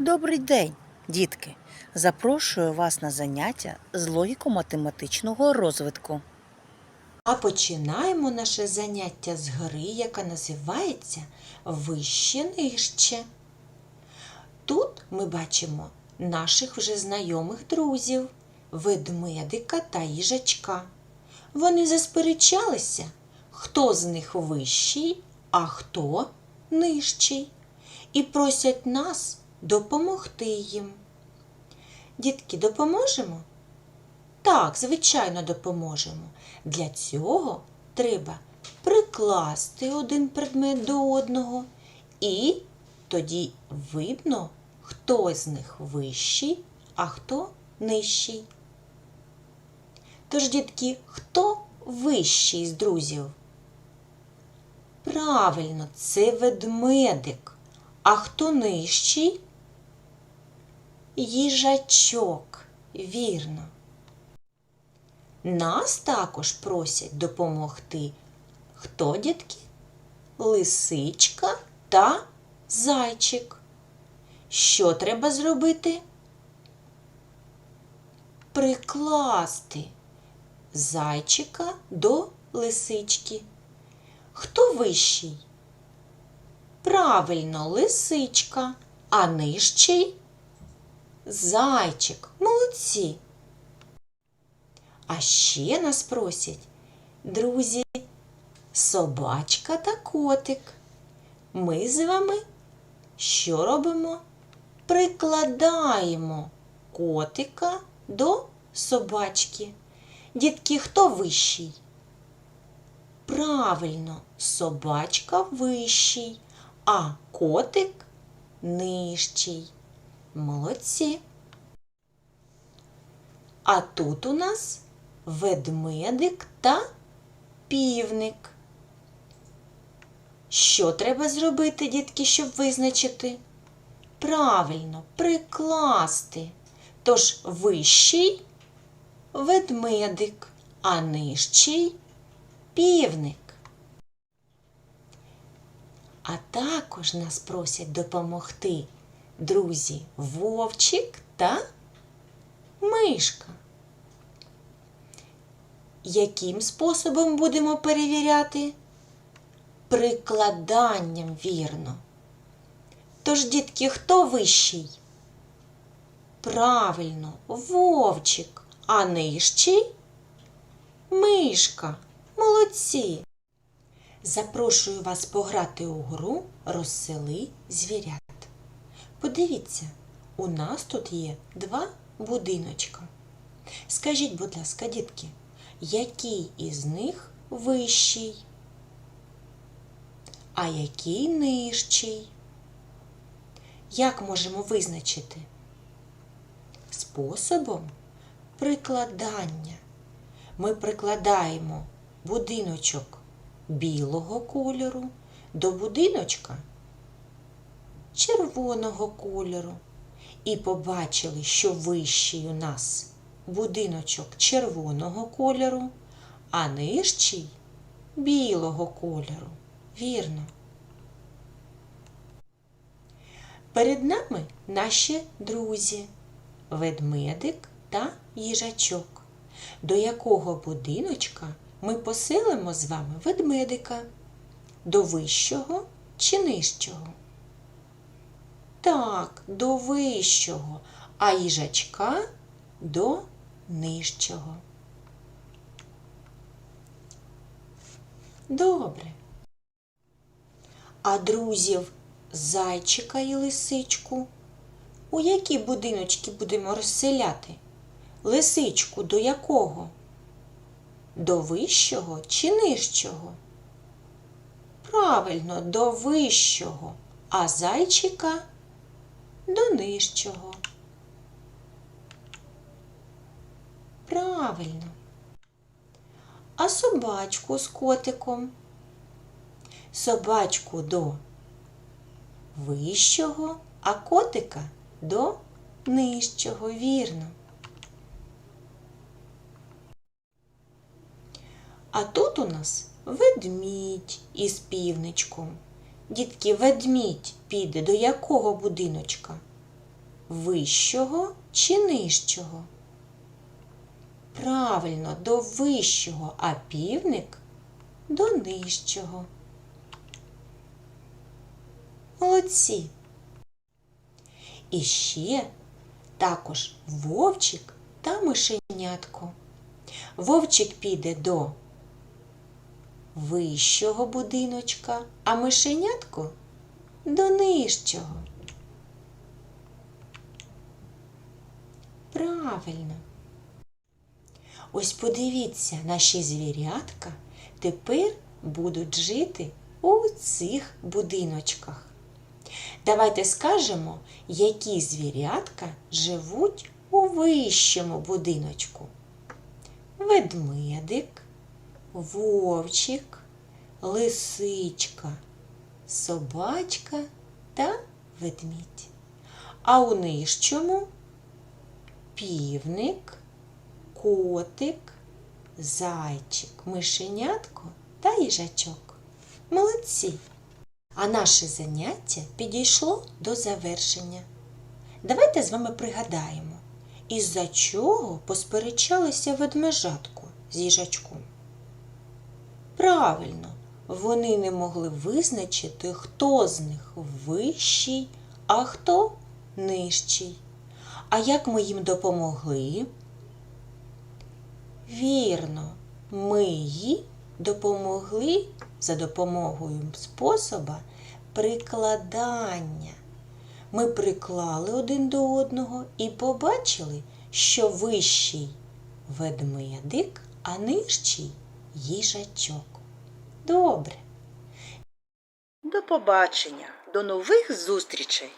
Добрий день, дітки! Запрошую вас на заняття з логіко-математичного розвитку. А починаємо наше заняття з гри, яка називається Вище нижче. Тут ми бачимо наших вже знайомих друзів ведмедика та їжачка. Вони засперечалися, хто з них вищий, а хто нижчий, і просять нас допомогти їм. Дітки, допоможемо? Так, звичайно, допоможемо. Для цього треба прикласти один предмет до одного, і тоді видно, хто з них вищий, а хто нижчий. Тож, дітки, хто вищий з друзів? Правильно, це ведмедик. А хто нижчий? Їжачок. Вірно. Нас також просять допомогти. Хто, дітки? Лисичка та зайчик. Що треба зробити? Прикласти зайчика до лисички. Хто вищий? Правильно, лисичка, а нижчий зайчик. Молодці. А ще нас просять, друзі, собачка та котик. Ми з вами що робимо? Прикладаємо котика до собачки. Дітки, хто вищий? Правильно, собачка вищий, а котик нижчий. Молодці. А тут у нас ведмедик та півник. Що треба зробити, дітки, щоб визначити? Правильно, прикласти. Тож вищий ведмедик, а нижчий півник. А також нас просять допомогти друзі вовчик та мишка. Яким способом будемо перевіряти? Прикладанням вірно. Тож, дітки, хто вищий? Правильно, вовчик, а нижчий мишка. Молодці. Запрошую вас пограти у гру розсели звірят. Подивіться, у нас тут є два будиночка. Скажіть, будь ласка, дітки, який із них вищий, а який нижчий? Як можемо визначити? Способом прикладання. Ми прикладаємо будиночок білого кольору до будиночка червоного кольору. І побачили, що вищий у нас будиночок червоного кольору, а нижчий білого кольору. Вірно. Перед нами наші друзі ведмедик та їжачок, до якого будиночка ми поселимо з вами ведмедика, до вищого чи нижчого. Так, до вищого, а їжачка до нижчого. Добре. А друзів зайчика і лисичку. У які будиночки будемо розселяти? Лисичку до якого? До вищого чи нижчого? Правильно, до вищого, а зайчика до нижчого. Правильно. А собачку з котиком? Собачку до вищого, а котика до нижчого, вірно. А тут у нас ведмідь із півничком. Дітки, ведмідь піде до якого будиночка? вищого чи нижчого? Правильно, до вищого, а півник до нижчого. Молодці. І ще також вовчик та мишенятко. Вовчик піде до вищого будиночка, а мишенятко до нижчого. Правильно. Ось подивіться, наші звірятка тепер будуть жити у цих будиночках. Давайте скажемо, які звірятка живуть у вищому будиночку. Ведмедик, вовчик, лисичка, собачка та ведмідь. А у нижчому півник, котик, зайчик, мишенятко та їжачок. Молодці! А наше заняття підійшло до завершення. Давайте з вами пригадаємо, із-за чого посперечалися ведмежатку з їжачком. Правильно, вони не могли визначити, хто з них вищий, а хто нижчий. А як ми їм допомогли? Вірно, ми їй допомогли за допомогою способа прикладання. Ми приклали один до одного і побачили, що вищий ведмедик, а нижчий їжачок. Добре. До побачення, до нових зустрічей!